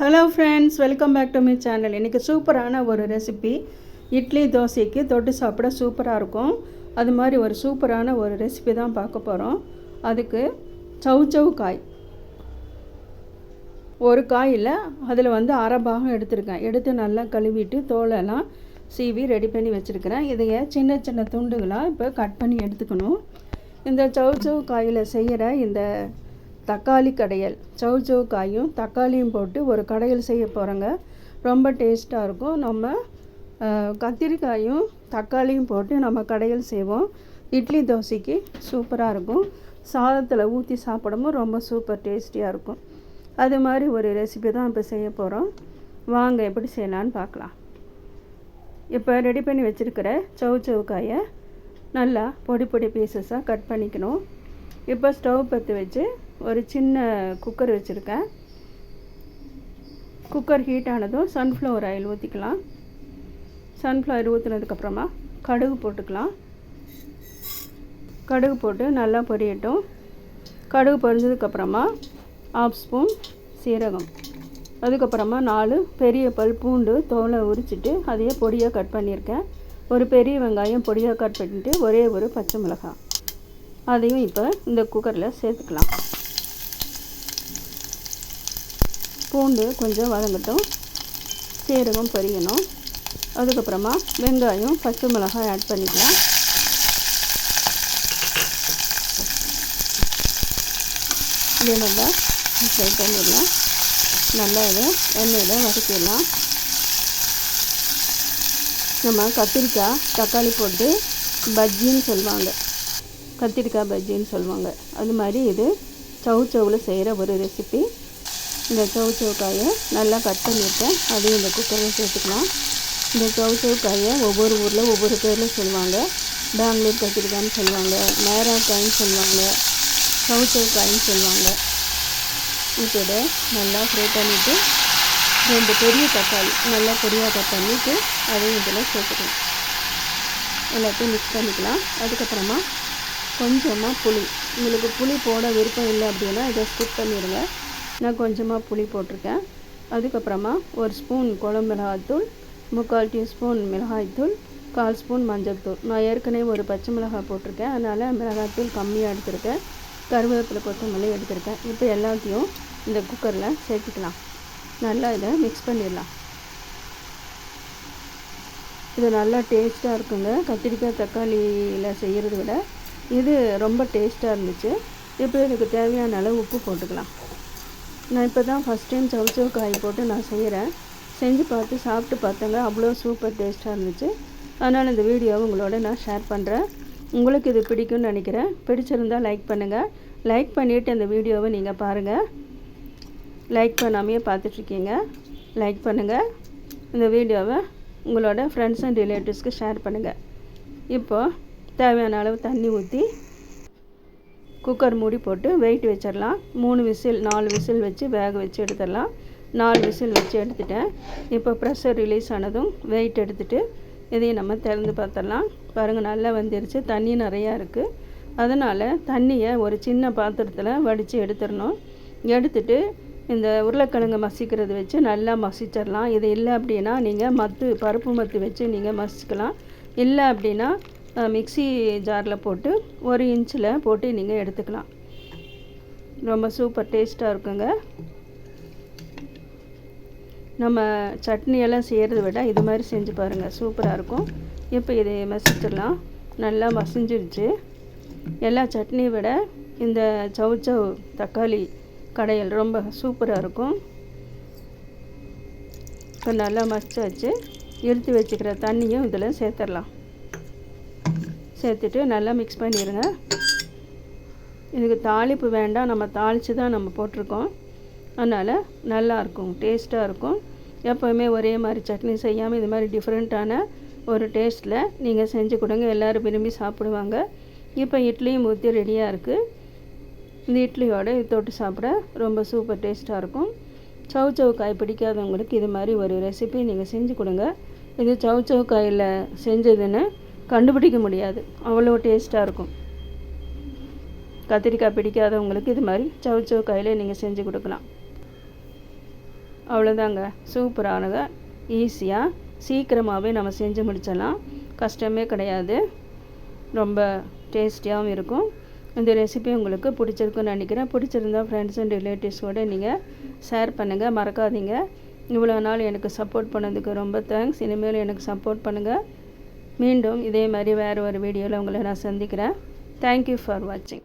Hello friends welcome back to my channel இன்றைக்கி சூப்பரான ஒரு ரெசிபி இட்லி தோசைக்கு தொட்டு சாப்பிட சூப்பராக இருக்கும். அது மாதிரி ஒரு சூப்பரான ஒரு ரெசிபி தான் பார்க்க போகிறோம் அதுக்கு சவுச்சவு காய். ஒரு காயில் அதில் வந்து அரை பாகம் எடுத்திருக்கேன். எடுத்து நல்லா கழுவிட்டு தோலெல்லாம் சீவி ரெடி பண்ணி வச்சுருக்கிறேன். இதைய சின்ன சின்ன துண்டுகளாக இப்போ கட் பண்ணி எடுத்துக்கணும். இந்த சவுச்சவு காயில் செய்கிற இந்த தக்காளி கடையல். சவு காயும் தக்காளியும் போட்டு ஒரு கடையல் செய்ய போகிறோங்க ரொம்ப டேஸ்ட்டாக இருக்கும். நம்ம கத்திரிக்காயும் தக்காளியும் போட்டு நம்ம கடையல் செய்வோம். இட்லி தோசைக்கு சூப்பராக இருக்கும். சாதத்தில் ஊற்றி சாப்பிடமும் ரொம்ப சூப்பர் டேஸ்டியாக இருக்கும். அது மாதிரி ஒரு ரெசிபி தான் இப்போ செய்ய போகிறோம் வாங்க எப்படி செய்யலான்னு பார்க்கலாம். இப்போ ரெடி பண்ணி வச்சுருக்கிற சவு காயை நல்லா பொடி பொடி பீசஸாக கட் பண்ணிக்கணும். இப்போ ஸ்டவ் பற்றி வச்சு ஒரு சின்ன குக்கர் வச்சுருக்கேன். குக்கர் ஹீட் ஆனதும் சன்ஃப்ளவர் ஆயில் ஊற்றிக்கலாம் சன்ஃப்ளவர் ஊற்றினதுக்கப்புறமா கடுகு போட்டுக்கலாம். கடுகு போட்டு நல்லா பொரியட்டும். கடுகு பொரிஞ்சதுக்கப்புறமா ஆஃப் ஸ்பூன் சீரகம். அதுக்கப்புறமா நாலு பெரிய பல் பூண்டு தோலை உரிச்சிட்டு அதையே பொடியாக கட் பண்ணியிருக்கேன். ஒரு பெரிய வெங்காயம் பொடியாக கட் பண்ணிட்டு ஒரே ஒரு பச்சை மிளகாய். அதையும் இப்போ இந்த குக்கரில் சேர்த்துக்கலாம். பூண்டு கொஞ்சம் வதங்கட்டும். சீரகம் பொரியணும். அதுக்கப்புறமா வெங்காயம் பச்சை மிளகாய் ஆட் பண்ணிக்கலாம். இதே நல்லா ஃப்ரை பண்ணிடலாம். நல்லா இதை எண்ணெயில் வதக்கிடலாம். நம்ம கத்திரிக்காய் தக்காளி போட்டு பஜ்ஜின்னு சொல்லுவாங்க. கத்திரிக்காய் பஜ்ஜின்னு சொல்லுவாங்க. அது மாதிரி இது சவு சவுவில் செய்கிற ஒரு ரெசிபி இந்த சவு காயை நல்லா கட் பண்ணிவிட்டேன் அதையும் இந்த குக்கரில் சேர்த்துக்கலாம். இந்த சவு காயை ஒவ்வொரு ஊரில் ஒவ்வொரு பேரில் சொல்லுவாங்க. பெங்களூர் கத்திரிக்காய்னு சொல்லுவாங்க மேராக்காய்ன்னு சொல்லுவாங்க சவு காயின்னு சொல்லுவாங்க. இப்போ நல்லா ஃப்ரை பண்ணிவிட்டு ரெண்டு பெரிய தக்காளி நல்லா பொடியாக கட் பண்ணிவிட்டு அதையும் இதில் சேர்த்துக்கலாம். எல்லாத்தையும் மிக்ஸ் பண்ணிக்கலாம். அதுக்கப்புறமா கொஞ்சமாக புளி. உங்களுக்கு புளி போட விருப்பம் இல்லை அப்படின்னா இதை ஸ்கிப் பண்ணிடுங்க. நான் கொஞ்சமாக புளி போட்டிருக்கேன். அதுக்கப்புறமா ஒரு ஸ்பூன் குழம்பு மிளகாய்த்தூள் முக்கால் டீஸ்பூன் மிளகாய்த்தூள் கால் ஸ்பூன் மஞ்சள் தூள். நான் ஏற்கனவே ஒரு பச்சை மிளகாய் போட்டிருக்கேன். அதனால் மிளகாய்த்தூள் கம்மியாக எடுத்திருக்கேன். கருவேப்பிலை கொத்தமல்லி எடுத்திருக்கேன். இப்போ எல்லாத்தையும் இந்த குக்கரில் சேர்த்துக்கலாம். நல்லா இதை மிக்ஸ் பண்ணிடலாம். இது நல்லா டேஸ்ட்டாக இருக்குங்க. கத்திரிக்காய் தக்காளியில் செய்கிறத விட இது ரொம்ப டேஸ்ட்டாக இருந்துச்சு. இப்போ இதுக்கு தேவையான அளவு உப்பு போட்டுக்கலாம். நான் இப்போ தான் ஃபஸ்ட் டைம் சவுச்சவு காய் போட்டு நான் செய்கிறேன் செஞ்சு பார்த்து சாப்பிட்டு பார்த்தேங்க. அவ்வளோ சூப்பர் டேஸ்ட்டாக இருந்துச்சு. அதனால் இந்த வீடியோவை உங்களோட நான் ஷேர் பண்ணுறேன் உங்களுக்கு இது பிடிக்கும்னு நினைக்கிறேன். பிடிச்சிருந்தால் லைக் பண்ணுங்கள் லைக் பண்ணிவிட்டு இந்த வீடியோவை நீங்கள் பாருங்கள் லைக் பண்ணாமையே பார்த்துட்ருக்கீங்க லைக் பண்ணுங்கள் இந்த வீடியோவை உங்களோட ஃப்ரெண்ட்ஸ் அண்ட் ரிலேட்டிவ்ஸ்க்கு ஷேர் பண்ணுங்கள் இப்போது தேவையான அளவு தண்ணி ஊற்றி குக்கர் மூடி போட்டு வெயிட் வச்சிடலாம். மூணு விசில் நாலு விசில் வச்சு வேக வச்சு எடுத்துடலாம். நாலு விசில் வச்சு எடுத்துட்டேன். இப்போ ப்ரெஷர் ரிலீஸ் ஆனதும் வெயிட் எடுத்துட்டு இதையும் நம்ம திறந்து பார்த்துடலாம். பாருங்கள் நல்லா வந்துருச்சு. தண்ணி நிறையா இருக்குது அதனால் தண்ணியை ஒரு சின்ன பாத்திரத்தில் வடித்து எடுத்துடணும். எடுத்துட்டு இந்த உருளைக்கிழங்கு மசிக்கிறது வச்சு நல்லா மசிச்சிடலாம். இது இல்லை அப்படின்னா நீங்கள் மத்து பருப்பு மத்து வச்சு நீங்கள் மசிக்கலாம் இல்லை அப்படின்னா மிக்சி மிக்ஸி ஜாரில் போட்டு ஒரு இன்ச்சில் போட்டு நீங்கள் எடுத்துக்கலாம். ரொம்ப சூப்பர் டேஸ்ட்டாக இருக்குங்க. நம்ம சட்னியெல்லாம் செய்கிறத விட இது மாதிரி செஞ்சு பாருங்கள் சூப்பராக இருக்கும். இப்போ இதை மசிச்சிடலாம். நல்லா மசிஞ்சிருச்சு எல்லா சட்னியை விட இந்த சவு சவு தக்காளி கடையல் ரொம்ப சூப்பராக இருக்கும். இப்போ நல்லா மசிச்சு வச்சு இறுத்தி வச்சுக்கிற தண்ணியும் இதில் சேர்த்துடலாம். சேர்த்துட்டு நல்லா மிக்ஸ் பண்ணிடுங்க இதுக்கு தாளிப்பு வேண்டாம் நம்ம தாளித்து தான் நம்ம போட்டிருக்கோம். அதனால் நல்லாயிருக்கும் டேஸ்ட்டாக இருக்கும். எப்போவுமே ஒரே மாதிரி சட்னி செய்யாமல் இது மாதிரி டிஃப்ரெண்ட்டான ஒரு டேஸ்ட்டில் நீங்கள் செஞ்சு கொடுங்க எல்லோரும் விரும்பி சாப்பிடுவாங்க. இப்போ இட்லியும் ஊற்றி ரெடியாக இருக்குது இந்த இட்லியோடு இது தொட்டு சாப்பிட ரொம்ப சூப்பர் டேஸ்ட்டாக இருக்கும். சவு சவு காய் பிடிக்காதவங்களுக்கு இது மாதிரி ஒரு ரெசிபி நீங்கள் செஞ்சு கொடுங்க. இது சவு சவு காயில் செஞ்சதுன்னு கண்டுபிடிக்க முடியாது. அவ்வளோ டேஸ்ட்டாக இருக்கும். கத்திரிக்காய் பிடிக்காதவங்களுக்கு இது மாதிரி சவு சவு கையில் நீங்கள் செஞ்சு கொடுக்கலாம். அவ்வளோதாங்க சூப்பரானங்க ஈஸியாக சீக்கிரமாகவே நம்ம செஞ்சு முடிச்சிடலாம். கஷ்டமே கிடையாது. ரொம்ப டேஸ்டியாகவும் இருக்கும். இந்த ரெசிபி உங்களுக்கு பிடிச்சிருக்குன்னு நினைக்கிறேன். பிடிச்சிருந்தா ஃப்ரெண்ட்ஸ் அண்ட் ரிலேட்டிவ்ஸோடு நீங்கள் ஷேர் பண்ணுங்கள் மறக்காதீங்க. இவ்வளோ நாள் எனக்கு சப்போர்ட் பண்ணதுக்கு ரொம்ப தேங்க்ஸ் இனிமேல் எனக்கு சப்போர்ட் பண்ணுங்கள் மீண்டும் இதே மாதிரி வேறு ஒரு வீடியோவில் உங்களை நான் சந்திக்கிறேன். தேங்க்யூ ஃபார் வாட்சிங்